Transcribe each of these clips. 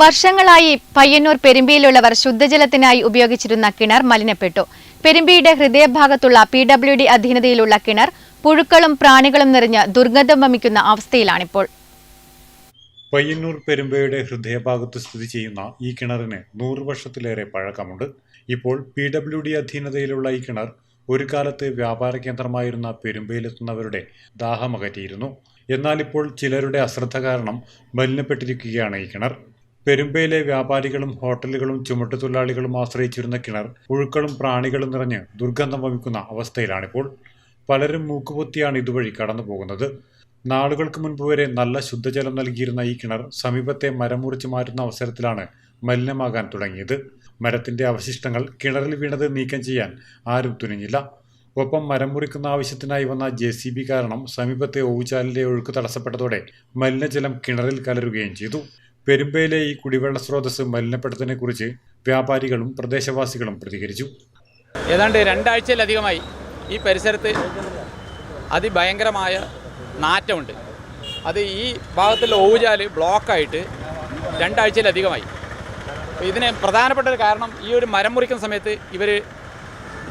വർഷങ്ങളായി പയ്യന്നൂർ പെരുമ്പിയിലുള്ളവർ ശുദ്ധജലത്തിനായി ഉപയോഗിച്ചിരുന്ന കിണർ മലിനപ്പെട്ടു. പെരുമ്പിയുടെ ഹൃദയഭാഗത്തുള്ള പി ഡബ്ല്യു ഡി അധീനതയിലുള്ള കിണർ പുഴുക്കളും പ്രാണികളും നിറഞ്ഞ് ദുർഗന്ധം വമിക്കുന്ന അവസ്ഥയിലാണിപ്പോൾ. പയ്യന്നൂർ പെരുമ്പയുടെ ഹൃദയഭാഗത്ത് സ്ഥിതി ചെയ്യുന്ന ഈ കിണറിന് നൂറ് വർഷത്തിലേറെ പഴക്കമുണ്ട്. ഇപ്പോൾ പി ഡബ്ല്യു ഡി അധീനതയിലുള്ള ഈ കിണർ ഒരു കാലത്ത് വ്യാപാര കേന്ദ്രമായിരുന്ന പെരുമ്പയിലെത്തുന്നവരുടെ ദാഹമകറ്റിയിരുന്നു. എന്നാൽ ഇപ്പോൾ ചിലരുടെ അശ്രദ്ധ കാരണം മലിനപ്പെട്ടിരിക്കുകയാണ് ഈ കിണർ. പെരുമ്പയിലെ വ്യാപാരികളും ഹോട്ടലുകളും ചുമട്ടുതൊഴിലാളികളും ആശ്രയിച്ചിരുന്ന കിണർ പുഴുക്കളും പ്രാണികളും നിറഞ്ഞ് ദുർഗന്ധം വമിക്കുന്ന അവസ്ഥയിലാണിപ്പോൾ. പലരും മൂക്കുപൊത്തിയാണ് ഇതുവഴി കടന്നു പോകുന്നത് നാളുകൾക്ക് മുൻപ് വരെ നല്ല ശുദ്ധജലം നൽകിയിരുന്ന ഈ കിണർ സമീപത്തെ മരം മുറിച്ചു മാറ്റുന്ന അവസരത്തിലാണ് മലിനമാകാൻ തുടങ്ങിയത്. മരത്തിന്റെ അവശിഷ്ടങ്ങൾ കിണറിൽ വീണത് നീക്കം ചെയ്യാൻ ആരും തുനിഞ്ഞില്ല. ഒപ്പം മരം മുറിക്കുന്ന ആവശ്യത്തിനായി വന്ന ജെ സി ബി കാരണം സമീപത്തെ ഓവുചാലിലെ ഒഴുക്ക് തടസ്സപ്പെട്ടതോടെ മലിനജലം കിണറിൽ കലരുകയും ചെയ്തു. പെരുമ്പയിലെ ഈ കുടിവെള്ള സ്രോതസ് മലിനപ്പെടുത്തതിനെ കുറിച്ച് വ്യാപാരികളും പ്രദേശവാസികളും പ്രതികരിച്ചു. ഏതാണ്ട് രണ്ടാഴ്ചയിലധികമായി ഈ പരിസരത്ത് അതിഭയങ്കരമായ നാറ്റമുണ്ട്. അത് ഈ ഭാഗത്തുള്ള ഓവുചാൽ ബ്ലോക്കായിട്ട് രണ്ടാഴ്ചയിലധികമായി. ഇതിന് പ്രധാനപ്പെട്ട ഒരു കാരണം ഈ ഒരു മരം മുറിക്കുന്ന സമയത്ത് ഇവർ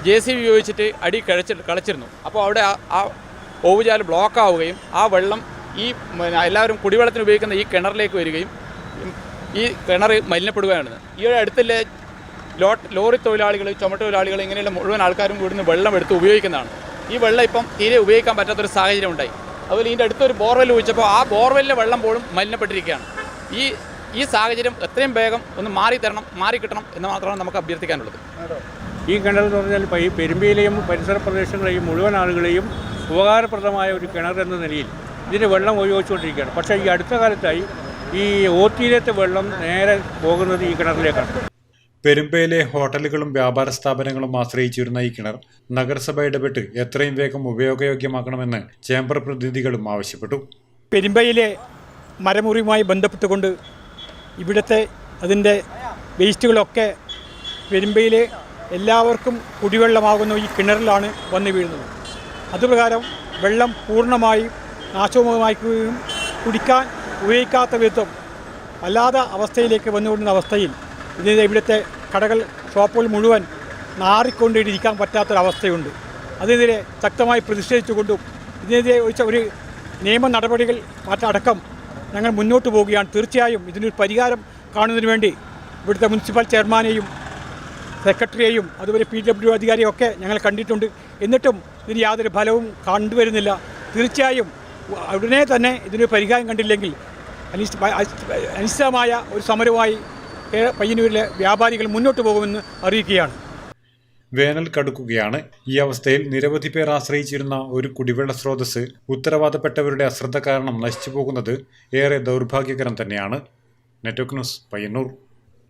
ജെ സി ബി ഉപയോഗിച്ചിട്ട് അടി കഴിച്ച് കളിച്ചിരുന്നു. അപ്പോൾ അവിടെ ആ- ഓവുചാൽ ബ്ലോക്ക് ആവുകയും ആ വെള്ളം ഈ എല്ലാവരും കുടിവെള്ളത്തിന് ഉപയോഗിക്കുന്ന ഈ കിണറിലേക്ക് വരികയും ഈ കിണർ മലിനപ്പെടുകയാണ്. ഈ ഒരു അടുത്തുള്ള ലോ ലോറി തൊഴിലാളികൾ ചുമട്ട് തൊഴിലാളികൾ ഇങ്ങനെയുള്ള മുഴുവൻ ആൾക്കാരും ഇവിടുന്ന് വെള്ളം എടുത്ത് ഉപയോഗിക്കുന്നതാണ്. ഈ വെള്ളം ഇപ്പം തീരെ ഉപയോഗിക്കാൻ പറ്റാത്തൊരു സാഹചര്യം ഉണ്ടായി അതുപോലെ ഇതിന്റെ അടുത്തൊരു ബോർവെൽ ഒഴിച്ചപ്പോൾ ആ ബോർവെല്ലിലെ വെള്ളം പോലും മലിനപ്പെട്ടിരിക്കുകയാണ്. ഈ ഈ സാഹചര്യം എത്രയും വേഗം ഒന്ന് മാറി തരണം മാറി കിട്ടണം എന്ന് മാത്രമാണ് നമുക്ക് അഭ്യർത്ഥിക്കാനുള്ളത്. ഈ കിണർ എന്ന് പറഞ്ഞാൽ ഈ പെരുമ്പയിലെയും പരിസര പ്രദേശങ്ങളെയും മുഴുവൻ ആളുകളെയും ഉപകാരപ്രദമായ ഒരു കിണർ എന്ന നിലയിൽ ഇതിന് വെള്ളം ഉപയോഗിച്ചുകൊണ്ടിരിക്കുകയാണ്. പക്ഷേ ഈ അടുത്ത കാലത്തായി ഈ ഓത്തിയിലത്തെ വെള്ളം നേരെ പോകുന്നത് ഈ കിണറിലേക്കാണ്. പെരുമ്പയിലെ ഹോട്ടലുകളും വ്യാപാര സ്ഥാപനങ്ങളും ആശ്രയിച്ചിരുന്ന ഈ കിണർ നഗരസഭ ഇടപെട്ട് എത്രയും വേഗം ഉപയോഗയോഗ്യമാക്കണമെന്ന് ചേംബർ പ്രതിനിധികളും ആവശ്യപ്പെട്ടു. പെരുമ്പയിലെ മരമുറിയുമായി ബന്ധപ്പെട്ടുകൊണ്ട് ഇവിടുത്തെ അതിന്റെ വേസ്റ്റുകളൊക്കെ പെരുമ്പയിലെ എല്ലാവർക്കും കുടിവെള്ളമാകുന്ന ഈ കിണറിലാണ് വന്നു വീഴുന്നത്. അതുപ്രകാരം വെള്ളം പൂർണമായി നാശവുമാക്കുകയും കുടിക്കാൻ ഉപയോഗിക്കാത്ത വിധം അല്ലാത്ത അവസ്ഥയിലേക്ക് വന്നുകൊണ്ടിരുന്ന അവസ്ഥയിൽ ഇതിന് ഇവിടുത്തെ കടകൾ ഷോപ്പുകൾ മുഴുവൻ നാറിക്കൊണ്ടിരിക്കാൻ പറ്റാത്തൊരവസ്ഥയുണ്ട്. അതിനെതിരെ ശക്തമായി പ്രതിഷേധിച്ചുകൊണ്ടും ഇതിനെതിരെ ഒഴിച്ച ഒരു നിയമ നടപടികൾ അടക്കം ഞങ്ങൾ മുന്നോട്ട് പോവുകയാണ്. തീർച്ചയായും ഇതിനൊരു പരിഹാരം കാണുന്നതിന് വേണ്ടി ഇവിടുത്തെ മുനിസിപ്പൽ ചെയർമാനെയും സെക്രട്ടറിയെയും അതുപോലെ പി ഡബ്ല്യു അധികാരിയൊക്കെ ഞങ്ങൾ കണ്ടിട്ടുണ്ട്. എന്നിട്ടും ഇതിന് യാതൊരു ഫലവും കണ്ടുവരുന്നില്ല. തീർച്ചയായും ഉടനെ തന്നെ ഇതിനൊരു പരിഹാരം കണ്ടില്ലെങ്കിൽ അനിശ്ച- അനിശ്ചിതമായ ഒരു സമരവുമായി പയ്യന്നൂരിലെ വ്യാപാരികൾ മുന്നോട്ട് പോകുമെന്ന് അറിയിക്കുകയാണ്. വേനൽ കടുക്കുകയാണ്. ഈ അവസ്ഥയിൽ നിരവധി പേർ ആശ്രയിച്ചിരുന്ന ഒരു കുടിവെള്ള സ്രോതസ് ഉത്തരവാദപ്പെട്ടവരുടെ അശ്രദ്ധ കാരണം നശിച്ചു പോകുന്നത് ഏറെ ദൗർഭാഗ്യകരം തന്നെയാണ്. Network news Payyanur.